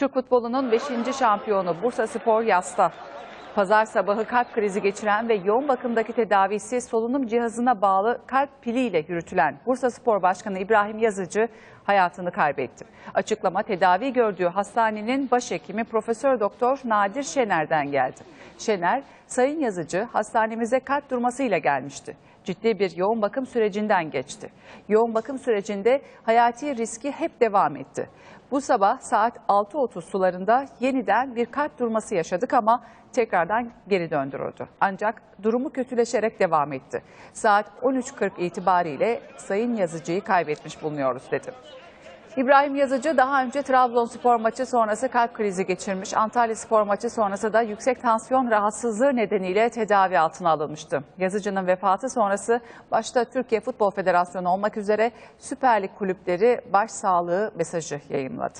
Türk futbolunun 5. şampiyonu Bursa Spor yasta. Pazar sabahı kalp krizi geçiren ve yoğun bakımdaki tedavisi solunum cihazına bağlı kalp piliyle yürütülen Bursa Spor Başkanı İbrahim Yazıcı hayatını kaybetti. Açıklama tedavi gördüğü hastanenin başhekimi Profesör Doktor Nadir Şener'den geldi. Şener, Sayın Yazıcı hastanemize kalp durmasıyla gelmişti ciddi bir yoğun bakım sürecinden geçti. Yoğun bakım sürecinde hayati riski hep devam etti. Bu sabah saat 6.30 sularında yeniden bir kalp durması yaşadık ama tekrardan geri döndürüldü. Ancak durumu kötüleşerek devam etti. Saat 13.40 itibariyle Sayın Yazıcı'yı kaybetmiş bulunuyoruz dedi. İbrahim Yazıcı daha önce Trabzonspor maçı sonrası kalp krizi geçirmiş. Antalya Spor maçı sonrası da yüksek tansiyon rahatsızlığı nedeniyle tedavi altına alınmıştı. Yazıcı'nın vefatı sonrası başta Türkiye Futbol Federasyonu olmak üzere Süper Lig kulüpleri başsağlığı mesajı yayınladı.